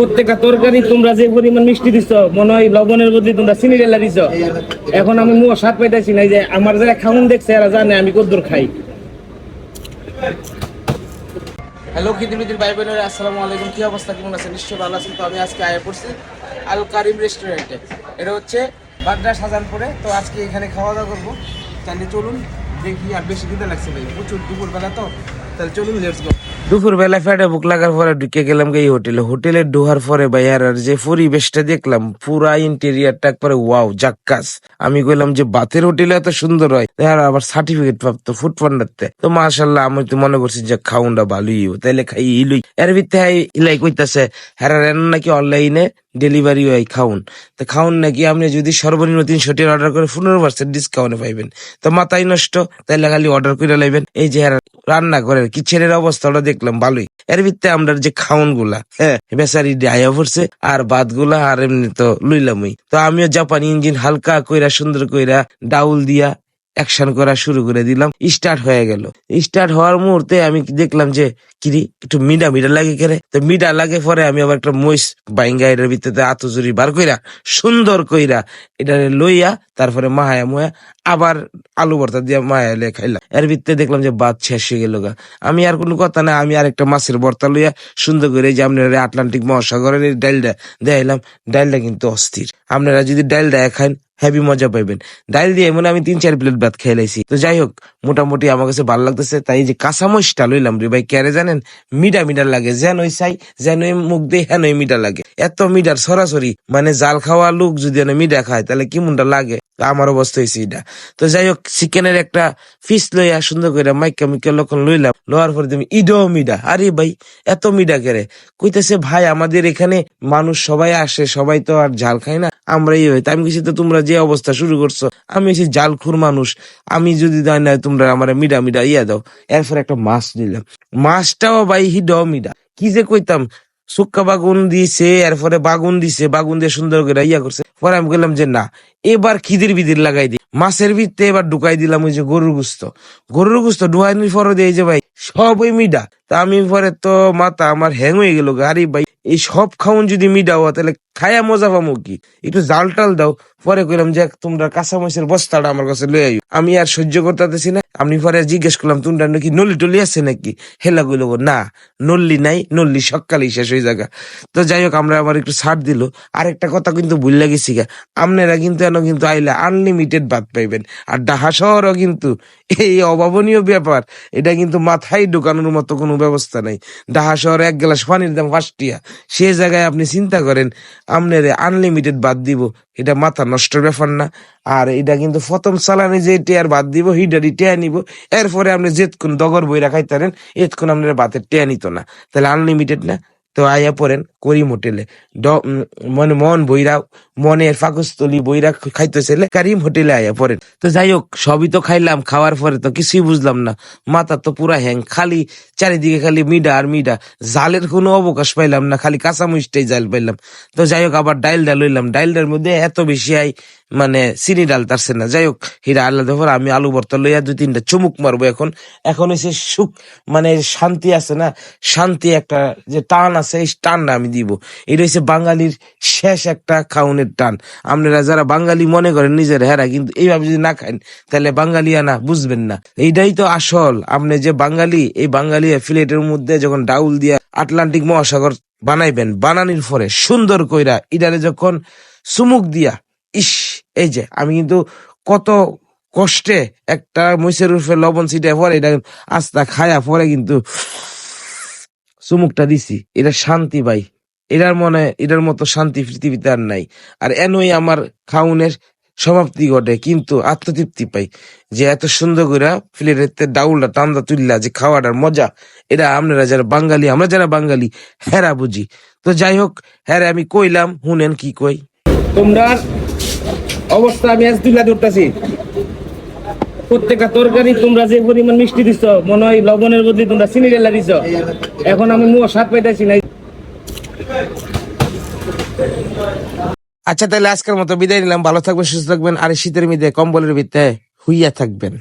প্রত্যেকটা তরকারি তোমরা যে পরিমাণ মিষ্টি দিছ, মনে হয় লবণের বদলে তোমরা চিনি ঢেলা দিছ। এখন আমি মুখ স্বাদ পাইতেছি না যে আমার যারা খাউন দেখছে, এরা জানে আমি কদ্দুর খাই। হ্যালো খিদিমিদির ভাই বোনেরা আসসালামু আলাইকুম। কি অবস্থা? কেমন আছে নিশ্চয়ই ভালো আছেন। তো আমি আজকে আয়া পড়ছি আল কারিম রেস্টুরেন্টে। এটা হচ্ছে বাড্ডা সাজানপুরে। তো আজকে এখানে খাওয়া দাওয়া করব। তাহলে চলুন, দেখি আর বেশি দিতে লাগছে ভাই প্রচুর দুপুরবেলা তো। দুপুর বেলা ফেটে বুক লাগার পরে ঢুকে গেলাম এই হোটেলে। হোটেলে ঢোকার পরে ভাই, আর যে পরিবেশটা দেখলাম, পুরা ইন্টেরিয়ারটা একবারে ওয়াও জাক্কাস। আমি কইলাম যে, বাতের হোটেলে এত সুন্দর হয়। আর আবার সার্টিফিকেট প্রাপ্ত ফুড পান্ডারতে তো মাশাল্লাহ আমি তো মনে করছি যে খাউনটা ভালোই তাইলে খাই ইলুই এর ভিতরে ইলাই কইতাছে হ্যাঁ নাকি অনলাইনে ডেলিভারি হয় খাউন তো খাউন নাকি আপনি যদি সর্বনিম্ন তিনশো অর্ডার করে পনেরো পার্সেন্ট ডিসকাউন্টে পাইবেন। তো মাথায় নষ্ট, তাইলে খালি অর্ডার করে লাইবেন। এই যে এরা রান্না করে, কিচেনের অবস্থাটা দেখলাম ভালোই। এর ভিত্তে আমরা যে খাউনগুলা হ্যাঁ বেচারি ডাইয়া পড়ছে আর ভাতগুলা আর এমনি তো লইলামই। তো আমিও জাপানি ইঞ্জিন হালকা কইরা, সুন্দর কইরা ডাউল দিয়া অ্যাকশন করা শুরু করে দিলাম। স্টার্ট হয়ে গেল। স্টার্ট হওয়ার মুহূর্তে আমি দেখলাম যে কিরি একটু মিডা মিডা লাগে কেরে? তো মিডা লাগে পরে আমি আবার একটা মহিষ বাইঙ্গা এটার ভিতরে আতজুরি বার কইরা, সুন্দর কইরা এটা লইয়া, তারপরে মাহায়া মুয়া আবার আলু ভর্তা দিয়ে মায়া লিয়ে খাইলাম। এর ভিতরে দেখলাম যে ভাত শেষ হয়ে গেল আমি আর কোনো কথা না আমি আর একটা মাছের ভর্তা লইয়া সুন্দর করে যে আপনারা আটলান্টিক মহাসাগরের ডাইলটা দেখাইলাম ডাইলটা কিন্তু অস্থির। আপনারা যদি ডাইলটা খান, হেভি মজা পাইবেন। ডাইল দিয়ে মনে আমি তিন চার প্লেট ভাত খেয়ে লাইছি। তো যাই হোক, মোটামুটি আমার কাছে ভালো লাগতেছে, তাই যে কাঁচা মরিচটা লইলাম রে ভাই ক্যারে জানেন? মিডা মিডা লাগে, যেন ওই চাই, যেন ওই মুখ দিয়ে হেন ওই মিডা লাগে। এত মিডার সরাসরি মানে জাল খাওয়া লোক যদি মিডা খায়, তাহলে কি মুন্ডা লাগে? আমার অবস্থা হয়েছে এটা। তো যাই হোক চিকেনের একটা ফিস লইয়া সুন্দর করে মাইকা মিকা লক্ষণ লইলাম। লওয়ার পরে তুমি ইডো মিডা। আরে ভাই, এত মিডা কেরে? কইতেছে, ভাই, আমাদের এখানে মানুষ সবাই আসে, সবাই তো আর ঝাল খায় না। আমরাই হই। তা আমি কিছু তো তোমরা যে অবস্থা শুরু করছ? আমি এসে জালখুর মানুষ। আমি যদি দেয় না, তোমরা আমার মিডা মিডা ইয়া দাও। এরপর একটা মাছ নিলাম। মাছটাও ভাই হিডো মিডা। কি যে কইতাম? সুক্কা বাগুন দিছে, এরপরে বাগুন দিছে, বাগুন দিয়ে সুন্দর করে ইয়া করছে। পরে আমি বললাম যে না, এবার খিদির বিদির লাগাই দি মাছের ভিতরে এবার ঢুকাই দিলাম ওই যে গরুর গুস্ত। গরুর গুস্ত ঢুকাইনি পরে দিয়ে যে ভাই, সব ওই মিডা। তা আমি পরে তো মাথা আমার হ্যাং হয়ে গেল গাড়ি ভাই এই সব খাউন যদি মিডাও তাহলে খায়া মজা পামো কি? একটু জাল টাল দাও। পরে কইলাম যে তোমরা কাঁচা মরিচের বস্তাটা আমার কাছে লয়ে আইও। আমি আর সহ্য করতেছি না। আমি পরে জিজ্ঞেস করলাম, তোমরা নাকি নল্লি টল্লি আছে নাকি? হেলা কইলো, না নল্লি নাই নল্লি সকালেই শেষ হয়ে জায়গা তো যাই হোক, আমরা আবার একটু ছাড় দিল। আর একটা কথা কিন্তু ভুল লাগেছি গা। আপনারা কিন্তু এন কিন্তু আইলে আনলিমিটেড ভাত পাইবেন। আর ডাহা শহরও কিন্তু এই অভাবনীয় ব্যাপার। এটা কিন্তু মাথায় ঢোকানোর মতো কোনো ব্যবস্থা নাই। ডাহা শহরে এক গ্লাস পানির দাম পাঁচটিয়া সে জায়গায় আপনি চিন্তা করেন, আপনার আনলিমিটেড বাদ দিব, এটা মাথা নষ্টের ব্যাপার না। আর এটা কিন্তু প্রথম চালানে যে টেয়ার বাদ দিব হিডারি টেয়া নিব, এরপরে আপনি যেতক্ষণ দগর বই রাখাই তারেন এতক্ষণ আপনার বাতের টেয়া নিত না। তাহলে আনলিমিটেড না। তো আইয়া পড়েন করিম হোটেলে মানে মন বইরা মনের ফাঁকস্থলি বইরা খাইতেছিলে কারিম হোটেলে আইয়া পড়েন। তো যাই হোক সবই তো খাইলাম, খাওয়ার পরে তো কিছুই বুঝলাম না। মাথা তো পুরা হ্যাং, খালি চারিদিকে খালি মিডা আর মিডা। জালের কোনো অবকাশ পাইলাম না, খালি কাঁচা মুচটাই জাল পাইলাম। তো যাই হোক আবার ডাইল ডাইলটা লইলাম। ডাইলটার মধ্যে এত বেশি আই মানে চিনি ডাল তারছে না। যাই হোক, হিরা আল্লাহ পর আমি আলু ভর্তা লইয়া দুই তিনটা চুমুক মারবো এখন। এখন এসে সুখ মানে শান্তি আছে না, শান্তি একটা যে টান আছে, এই টানটা আমি দিব। এটা হচ্ছে বাঙালির শেষ একটা খাউনের টান। আপনারা যারা বাঙালি মনে করেন নিজের হেরা, কিন্তু এইভাবে যদি না খান তাহলে বাঙালিয়া না, বুঝবেন না। এইটাই তো আসল। আপনি যে বাঙালি, এই বাঙালি ফ্লেটের মধ্যে যখন ডাউল দিয়া আটলান্টিক মহাসাগর বানাইবেন, বানানির পরে সুন্দর কইরা ইডারে যখন সুমুক দিয়া, ইস এই যে, আমি কিন্তু কত কষ্টে একটা মহিষের রূপে লবণ ছিটে পরে এটা আস্তা খায়া পরে কিন্তু চুমুকটা দিছি। এটা শান্তি ভাই। এটার মনে, এটার মতো শান্তি পৃথিবীতে আর নাই। আর এনই আমার খাউনের সমাপ্তি ঘটে, কিন্তু আত্মতৃপ্তি পাই যে এত সুন্দর করে প্লেটের ডাউলটা টান্দা তুললা যে খাওয়াটার মজা। এটা আপনারা যারা বাঙালি, আমরা যারা বাঙালি, হেরা বুঝি। তো যাই হোক হ্যাঁ আমি কইলাম, হুনেন কি কই? তোমরা অবস্থা, আমি আজ তুলে ধরতেছি প্রত্যেকটা তরকারি তোমরা যে পরিমাণ মিষ্টি দিছ, মনে হয় লবণের বদলে তোমরা চিনি ঢেলা দিছ। এখন আমি মুখ স্বাদ পাইতেছি না। আচ্ছা তাহলে আজকের মতো বিদায় নিলাম। ভালো থাকবেন, সুস্থ থাকবেন, আর শীতের মিদে কম্বলের ভিতরে হুইয়া থাকবেন।